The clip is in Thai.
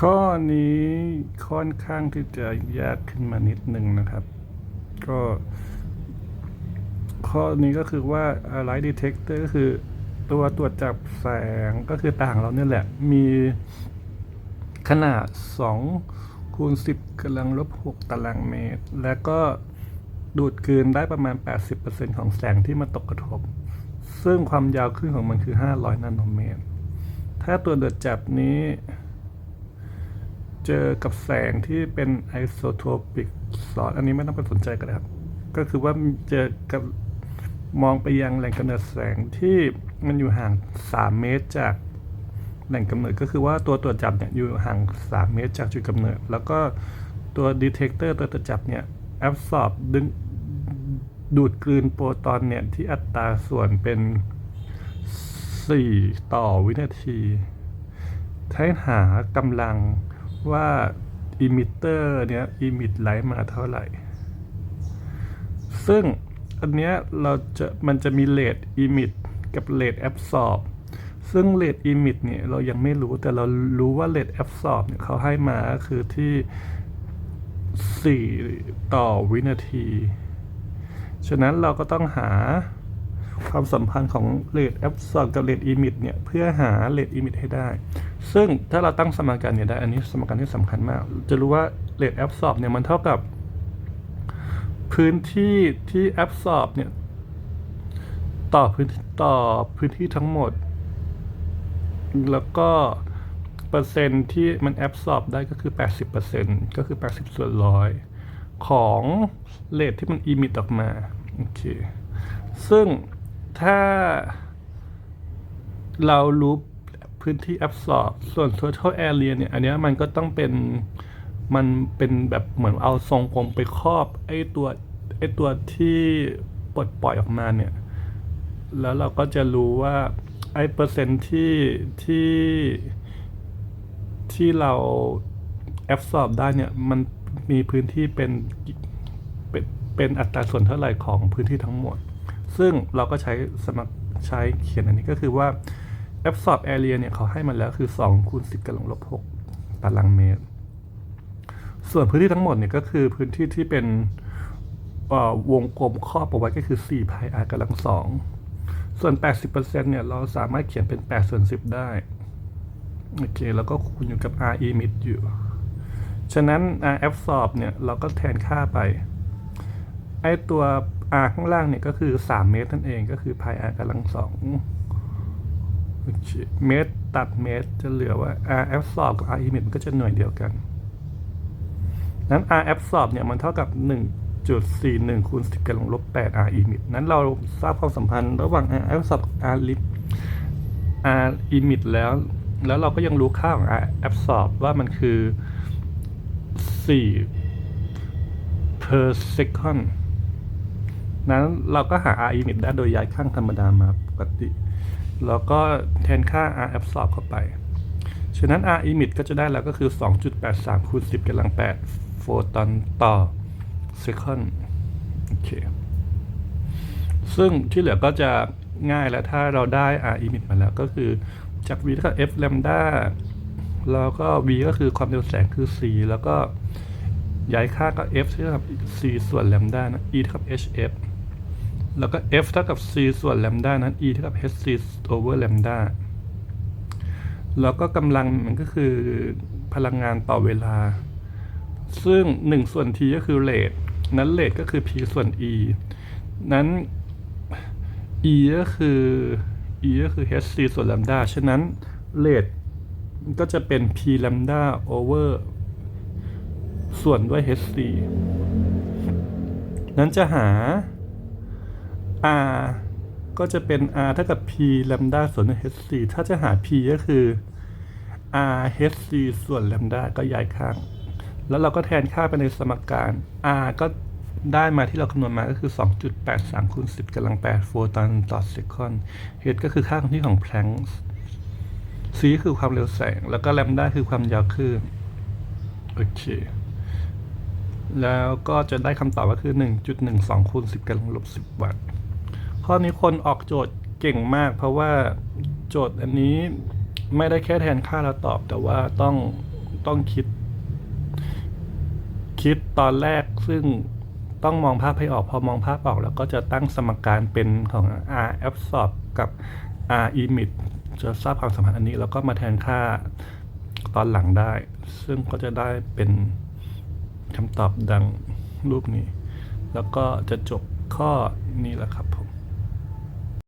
ข้อนี้ค่อนข้างที่จะยากขึ้นมานิดนึงนะครับ ก็ ข้อนี้ก็คือว่า light detector ก็คือตัวตรวจจับแสงก็คือต่างเราเนี่ยแหละ มีขนาด 2 คูณ 10กำลังลบ 6 ตารางเมตร แล้วก็ดูดกลืนได้ประมาณ 80%ของแสงที่มาตกกระทบ ซึ่งความยาวคลื่นของมันคือ 500 นาโนเมตร ถ้าตัวตรวจจับนี้ เจอกับแสงที่เป็นไอโซโทปิกสอนอันนี้ไม่ต้องไปสนใจกันนะครับ ก็คือว่าเจอกับมองไปยังแหล่งกำเนิดแสงที่มันอยู่ห่าง 3 เมตรจากแหล่งกำเนิดก็คือว่าตัวตรวจจับเนี่ยอยู่ห่าง 3 เมตรจากจุดกำเนิด แล้วก็ตัวดีเทคเตอร์ตัวตรวจจับเนี่ยแอบสอบดึงดูดกลืนโปรตอนเนี่ยที่อัตราส่วนเป็น 4 ต่อวินาทีให้หากำลัง ว่าอิมิเตอร์เนี่ยอิมิตไลท์มาเท่าไหร่ ซึ่งอันเนี้ยเราจะมันจะมีเลทอิมิตกับเลทแอบสอบซึ่งเลทอิมิตเนี่ยเรายังไม่รู้แต่เรารู้ว่าเลทแอบสอบเนี่ยเขาให้มาคือที่ 4 ต่อวินาที ฉะนั้นเราก็ต้องหาความสัมพันธ์ของเลทแอบสอบกับเลทอิมิตเนี่ยเพื่อหาเลทอิมิตให้ได้ ซึ่งถ้าเราตั้งสมการเนี่ยได้ อันนี้สมการที่สำคัญมาก จะรู้ว่าเลทแอบสอบเนี่ยมันเท่ากับ พื้นที่ที่แอบสอบเนี่ยต่อพื้นต่อพื้นที่ทั้งหมด แล้วก็เปอร์เซ็นต์ที่มันแอบสอบได้ก็คือ 80%ก็คือ 80 ส่วนร้อยของเลทที่มันอิมิตออกมาโอเคซึ่งถ้าเรารู้ พื้นที่แอบสอบส่วน total area เนี่ย อันนี้มันก็ต้องเป็น มันเป็นแบบเหมือนเอาทรงกลมไปครอบไอ้ตัวไอ้ตัวที่ปลดปล่อยออกมาเนี่ย แล้วเราก็จะรู้ว่าไอ้เปอร์เซ็นต์ที่ที่ที่เราแอบสอบได้เนี่ย มันมีพื้นที่เป็นเป็นเป็นอัตราส่วนเท่าไหร่ของพื้นที่ทั้งหมด ซึ่งเราก็ใช้สมัครใช้เขียนอันนี้ก็คือว่า absorb area เนี่ยเขาให้มาแล้วคือ2คูณ10กำลังลบ6ตารางเมตร ส่วนพื้นที่ทั้งหมดเนี่ยก็คือพื้นที่ที่เป็นวงกลมครอบเอาไว้ก็คือ4 pi r กำลังสองส่วน 80%เนี่ยเราสามารถเขียนเป็น8ส่วน10 ได้ โอเค แล้วก็คูณอยู่กับ r emit อยู่ ฉะนั้น r absorb เนี่ยเราก็แทนค่าไป ไอตัว r ข้างล่างเนี่ยก็คือ 3 เมตรนั่นเองก็คือ pi r กำลังสอง เมตรตัดเมตรจะเหลือว่า r absorb กับ r emit มันก็จะหน่วยเดียวกัน นั้น r absorb เนี่ยมันเท่ากับ 1.41คูณ10กำลังลบ8 r emit นั้นเราทราบความสัมพันธ์ระหว่าง r absorb กับ r lim r emit แล้ว แล้วเราก็ยังรู้ค่าของ r absorb ว่ามันคือ4 per second นั้นเราก็หา r emit ได้โดยย้ายข้างธรรมดามาปกติ แล้วก็แทนค่า r absorb เข้าไป ฉะนั้น r emit ก็จะได้แล้วก็คือ 2.83คูณ10กำลัง8โฟตอนต่อ second โอเค ซึ่งที่เหลือก็จะง่ายแล้วถ้าเราได้ r emit มาแล้วก็คือจาก v เท่ากับ f lambda แล้วก็ v ก็คือความเร็วแสงคือ c แล้วก็ย้ายค่าก็ f เท่ากับ c ส่วน lambda นะ e เท่ากับ hf แล้วก็ f เท่ากับ c ส่วน lambda นั้น e เท่ากับ hc over lambda แล้วก็กำลังมันก็คือพลังงานต่อเวลา ซึ่ง 1 ส่วน t ก็คือเรทนั้นเรทก็คือ p ส่วน e นั้น e ก็คือ e ก็คือ hc ส่วน lambda ฉะนั้นเรทก็จะเป็น p lambda over ส่วนด้วย hc นั้นจะหา r ก็จะเป็น r เท่ากับ p lambda ส่วน hc ถ้าจะหา p ก็คือ r hc ส่วน lambda ก็ย้ายข้าง แล้วเราก็แทนค่าไปในสมการ r ก็ได้มาที่เราคำนวณมาก็คือ 2.83คูณ10กำลัง8โฟตอนต่อเซคอน h ก็คือค่าคงที่ของแพลง c คือความเร็วแสง แล้วก็ lambda คือความยาวคลื่นโอเค แล้วก็จะได้คำตอบก็คือ 1.12คูณ10กำลังลบ10วัตต์ ข้อนี้คนออกโจทย์เก่งมาก เพราะว่าโจทย์อันนี้ไม่ได้แค่แทนค่าแล้วตอบ แต่ว่าต้องต้องคิด คิดตอนแรกซึ่งต้องมองภาพให้ออกพอมองภาพออก แล้วก็จะตั้งสมการเป็นของ r absorb กับ r emit จะทราบความสัมพันธ์อันนี้ แล้วก็มาแทนค่าตอนหลังได้ ซึ่งก็จะได้เป็นคำตอบดังรูปนี้ แล้วก็จะจบข้อนี้แหละครับผม